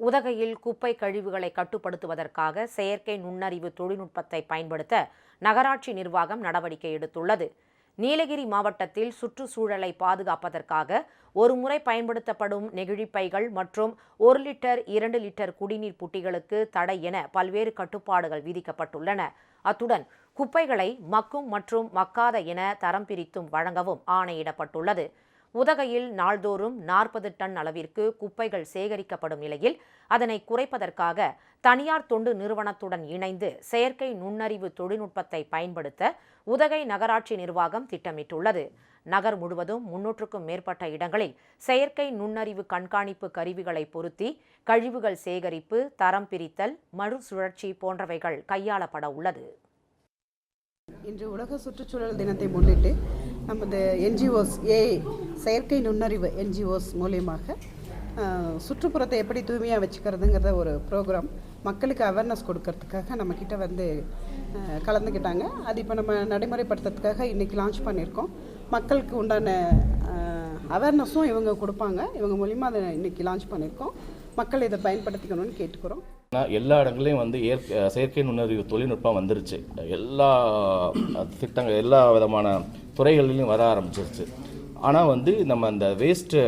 உதகையில் குப்பை கழிவுகளை கட்டுப்படுத்துவதற்காக செயற்கை நுண்ணறிவு தொழில்நுட்பத்தை பயன்படுத்த நகராட்சி நிர்வாகம் நடவடிக்கை எடுத்துள்ளது. நீலகிரி மாவட்டத்தில் சுற்றுச்சூழலை பாதுகாப்பதற்காக ஒருமுறை பயன்படுத்தப்படும் நெகிழிப்பைகள் மற்றும் ஒரு லிட்டர் இரண்டு லிட்டர் குடிநீர் புட்டிகளுக்கு தடை என பல்வேறு கட்டுப்பாடுகள் விதிக்கப்பட்டுள்ளன. அத்துடன் குப்பைகளை மக்கும் மற்றும் மக்காத என தரம் பிரித்தும் வழங்கவும் ஆணையிடப்பட்டுள்ளது. உதகையில் நாள்தோறும் நாற்பது டன் அளவிற்கு குப்பைகள் சேகரிக்கப்படும் நிலையில் அதனை குறைப்பதற்காக தனியார் தொண்டு நிறுவனத்துடன் இணைந்து செயற்கை நுண்ணறிவு தொழில்நுட்பத்தை பயன்படுத்த உதகை நகராட்சி நிர்வாகம் திட்டமிட்டுள்ளது. நகர் முழுவதும் முன்னூற்றுக்கும் மேற்பட்ட இடங்களில் செயற்கை நுண்ணறிவு கண்காணிப்பு கருவிகளை பொருத்தி கழிவுகள் சேகரிப்பு தரம் பிரித்தல் மறுசுழற்சி போன்றவைகள் கையாளப்பட உள்ளது. இன்று உலக சுற்றுச்சூழல் தினத்தை முன்னிட்டு நமது என்ஜிஓஸ் ஏ செயற்கை நுண்ணறிவு என்ஜிஓஸ் மூலியமாக சுற்றுப்புறத்தை எப்படி தூய்மையாக வச்சுக்கிறதுங்கிறத ஒரு ப்ரோக்ராம். மக்களுக்கு அவேர்னஸ் கொடுக்கறதுக்காக நம்மக்கிட்ட வந்து கலந்துக்கிட்டாங்க. அது இப்போ நம்ம நடைமுறைப்படுத்துறதுக்காக இன்றைக்கி லான்ச் பண்ணியிருக்கோம். மக்களுக்கு உண்டான அவேர்னஸும் இவங்க கொடுப்பாங்க. இவங்க மூலிமா அதை இன்றைக்கி லான்ச் பண்ணியிருக்கோம். மக்கள் இதை பயன்படுத்திக்கணும்னு கேட்டுக்கிறோம். எல்லா இடங்களையும் வந்து இயற்கை செயற்கை நுண்ணறிவு தொழில்நுட்பம் வந்துருச்சு. எல்லா திட்டங்கள் எல்லா விதமான துறைகளிலையும் வர ஆரம்பிச்சிருச்சு. ஆனால் வந்து நம்ம அந்த வேஸ்ட்டு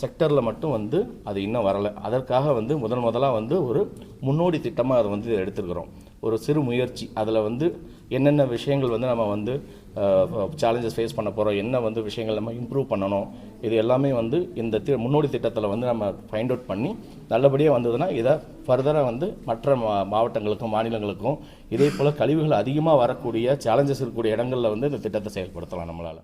செக்டரில் மட்டும் வந்து அது இன்னும் வரலை. அதற்காக வந்து முதன் முதலாக வந்து ஒரு முன்னோடி திட்டமாக அதை வந்து எடுத்துருக்குறோம். ஒரு சிறு முயற்சி. அதில் வந்து என்னென்ன விஷயங்கள் வந்து நம்ம வந்து சேலஞ்சஸ் ஃபேஸ் பண்ண போகிறோம் என்ன வந்து விஷயங்கள் நம்ம இம்ப்ரூவ் பண்ணணும் இது எல்லாமே வந்து இந்த தி முன்னோடி திட்டத்தில் வந்து நம்ம ஃபைண்ட் அவுட் பண்ணி நல்லபடியாக வந்ததுன்னா இதை ஃபர்தராக வந்து மற்ற மா மாவட்டங்களுக்கும் மாநிலங்களுக்கும் இதே போல் கழிவுகள் அதிகமாக வரக்கூடிய சேலஞ்சஸ் இருக்கக்கூடிய இடங்களில் வந்து இந்த திட்டத்தை செயல்படுத்தலாம் நம்மளால்.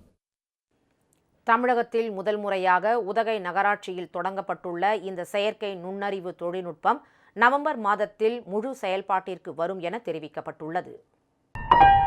தமிழகத்தில் முதல் முறையாக உதகை நகராட்சியில் தொடங்கப்பட்டுள்ள இந்த செயற்கை நுண்ணறிவு தொழில்நுட்பம் நவம்பர் மாதத்தில் முழு செயல்பாட்டிற்கு வரும் என தெரிவிக்கப்பட்டுள்ளது. thank you